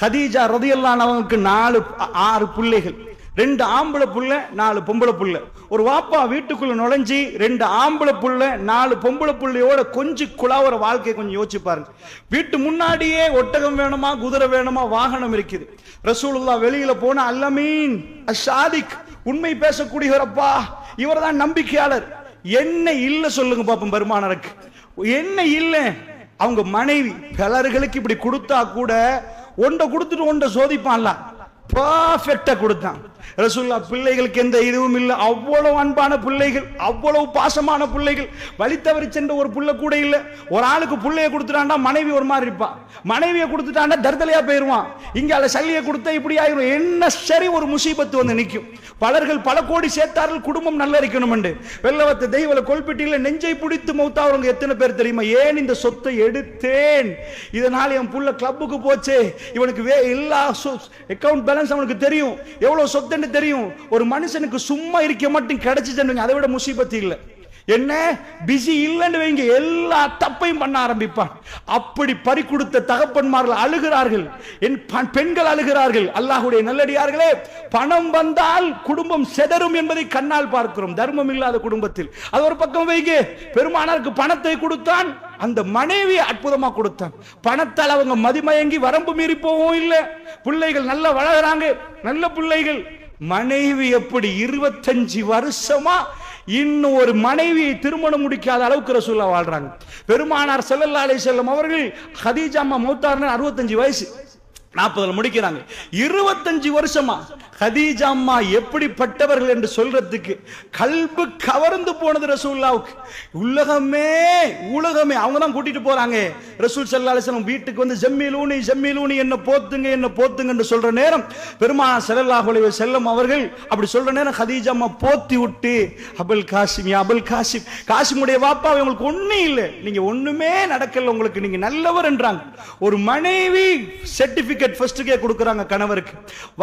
Khadija ரதியல்லான் நாலு ஆறு பிள்ளைகள். ரெண்டு ஆம்பளை புள்ள நாலு பொம்பளை புள்ள. ஒரு வாப்பா வீட்டுக்குள்ள நுழைஞ்சி ரெண்டு ஆம்பளை புள்ள நாலு பொம்பளை புள்ளையோட கொஞ்சம் குழாவுற வாழ்க்கையை கொஞ்சம் யோசிச்சு பாருங்க. வீட்டு முன்னாடியே ஒட்டகம் வேணுமா குதிரை வேணுமா வாகனம் இருக்குது. ரசூலுல்லா வெளியில போன அல்லமீன் அஷாதிக் உண்மை பேசக்கூடியவரப்பா இவர்தான் நம்பிக்கையாளர். என்ன இல்ல சொல்லுங்க பாப்போம் பெருமானருக்கு. என்ன இல்லை? அவங்க மனைவி பலர்களுக்கு இப்படி கொடுத்தா கூட ஒன்றை கொடுத்துட்டு ஒன்றை சோதிப்பான்ல. பர்ஃபெக்டா கொடுத்தான். ரசூல்லா பிள்ளைகளுக்கு எந்த இதுவும் இல்லை. அவ்வளவு அன்பான பிள்ளைகள் அவ்வளவு பாசமான பிள்ளைகள். வழி தவறி சென்ற ஒரு புள்ள கூட இல்லை. ஒரு ஆளுக்கு பிள்ளைய கொடுத்துட்டாண்டா மனைவி ஒரு மாதிரி இருப்பா. மனைவியை கொடுத்துட்டாண்டா தர்தலையா போயிருவான். இங்க அல்ல சல்லியை கொடுத்தா இப்படி ஆயிரும். என்ன சரி ஒரு முசீபத்து வந்து நிற்கும் பலர்கள் பல கோடி சேர்த்தார்கள். குடும்பம் நல்லா இருக்கணும் வெள்ளவத்த தெய்வல கொல்பிட்டியில் நெஞ்சை பிடித்து மௌத்தாவங்க எத்தனை பேர் தெரியுமா? ஏன் இந்த சொத்தை எடுத்தேன்? இதனால் என் புள்ள கிளப்புக்கு போச்சே. இவனுக்கு வே எல்லா அக்கௌண்ட் பேலன்ஸ் அவனுக்கு தெரியும். எவ்வளவு சொத்துன்னு தெரியும். ஒரு மனுஷனுக்கு சும்மா இருக்க மட்டும் கிடைச்சிச்சு அதை விட முசீபத்து இல்லை. என்ன? பிஸி இல்லைன்னு வைங்க. எல்லா தப்பையும் பண்ண ஆரம்பிப்பான். அப்படி பறி கொடுத்த தகப்பன்மார்கள் அழுகிறார்கள். என் பெண்கள் அழுகிறார்கள். அல்லாஹுடைய நல்லடியார்களே பணம் வந்தால் குடும்பம் செதறும் என்பதை கண்ணால் பார்க்கிறோம். தர்மம் இல்லாத குடும்பத்தில். அது ஒரு பக்கம் வைங்க. பெருமானாருக்கு பணத்தை கொடுத்தான். அந்த மனைவி அற்புதமா கொடுத்தான். பணத்தால் அவங்க மதிமயங்கி வரம்பு மீறி போகவும் இல்லை. பிள்ளைகள் நல்லா வளர்கிறாங்க நல்ல பிள்ளைகள். மனைவி எப்படி இருபத்தஞ்சு வருஷமா இன்னும் ஒரு மனைவியை திருமணம் முடிக்காத அளவுக்கு ரசூல்லா வாழ்றாங்க. பெருமானார் செல்லல்லா அலை செல்லம் அவர்கள் ஹதீஜாமா மூத்தார்னு அறுபத்தஞ்சு வயசு நாற்பதுல முடிக்கிறாங்க. இருபத்தஞ்சு வருஷமா ஹதீஜா அம்மா எப்படிப்பட்டவர்கள் என்று சொல்றதுக்கு கல்பு கவர்ந்து போனது ரசூல்லாவுக்கு உலகமே உலகமே அவங்க தான் கூட்டிட்டு போறாங்க. ரசூல் சல்லா அலிஸ்லாம் வீட்டுக்கு வந்து ஜம்மிலூனி ஜம்மிலூனி என்ன போத்துங்க என்ன போத்துங்க என்று சொல்ற நேரம் பெருமா ஸல்லல்லாஹு செல்லம் அவர்கள் அப்படி சொல்ற நேரம் ஹதீஜா அம்மா போத்தி விட்டு அபுல் காசிம் அபுல் காசிம் காசிமுடைய வாப்பா உங்களுக்கு ஒண்ணும் இல்லை. நீங்க ஒண்ணுமே நடக்கல உங்களுக்கு நீங்க நல்லவர் என்றாங்க. ஒரு மனைவி சர்டிபிகேட் ஃபர்ஸ்ட்டுக்கே கொடுக்குறாங்க கணவருக்கு.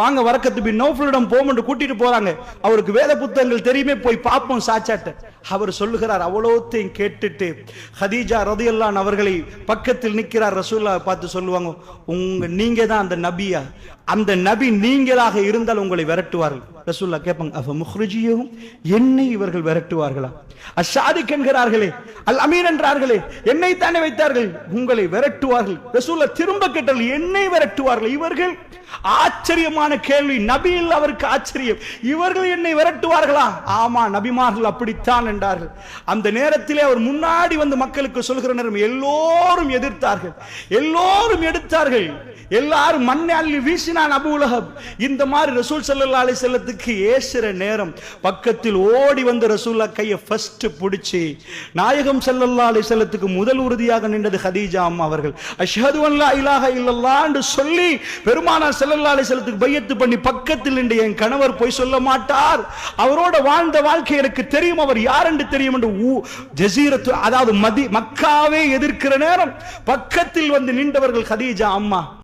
வாங்க வரக்கத்து பின் நோஃபலிடம் போமென்று கூட்டிட்டு போறாங்க. அவருக்கு வேத புத்தகங்கள் தெரியுமே போய் பார்ப்போம் சாச்சாட்ட அவர் சொல்லுகிறார் அவ்வளோத்தையும் கேட்டுட்டு ஹதீஜா ரதியல்லான் அவர்களை பக்கத்தில் நிற்கிறார். ரசூல்லா பார்த்து சொல்லுவாங்க உங்க நீங்க தான் அந்த நபியா? அந்த நபி நீங்களாக இருந்தால் உங்களை விரட்டுவார்கள். ரசூல்லா கேட்பாங்க அவ முஹ்ரிஜியும் என்னை இவர்கள் விரட்டுவார்களா? அஷாதிக் என்கிறார்களே அல் அமீர் என்றார்களே என்னை தானே வைத்தார்கள்? உங்களை விரட்டுவார்கள். ரசூல்லா திரும்ப கேட்டார்கள் என்னை விரட்டுவார்கள்? இவர்கள் ஆச்சரியமான கேள்வி. நபியில் அவருக்கு ஆச்சரியம். இவர்கள் என்னை விரட்டுவார்களா? ஆமா நபிமார்கள் அப்படித்தான் என்றார்கள். அந்த நேரத்திலே அவர் முன்னாடி வந்து மக்களுக்கு சொல்கிற நேரம் எல்லோரும் எதிர்த்தார்கள். எல்லோரும் எடுத்தார்கள். எல்லாரும் மண்ணை அள்ளி வீசினான் அபு உலகம் இந்த மாதிரி ரசூல் ஸல்லல்லாஹு அலைஹி செல்லத்துக்கு ஏசுற நேரம் பக்கத்தில் ஓடி வந்த ரசூல்லா கையை ஃபர்ஸ்ட் பிடிச்சி நாயகம் செல்லல்லா அலி செல்லத்துக்கு முதல் உறுதியாக நின்றது ஹதீஜா அம்மா அவர்கள். அஷ்ஹது அல்லா இலாக இலாஹ என்று சொல்லி பெருமானார் செல்லல்லா அலி செல்லத்துக்கு பையத்து பண்ணி பக்கத்தில் நின்று என் கணவர் போய் சொல்ல மாட்டார். அவரோட வாழ்ந்த வாழ்க்கை எனக்கு தெரியும். அவர் யார் என்று தெரியும் என்று ஊ- ஜசீரத்து அதாவது மதி மக்காவே எதிர்க்கிற நேரம் பக்கத்தில் வந்து நின்றவர்கள் ஹதீஜா அம்மா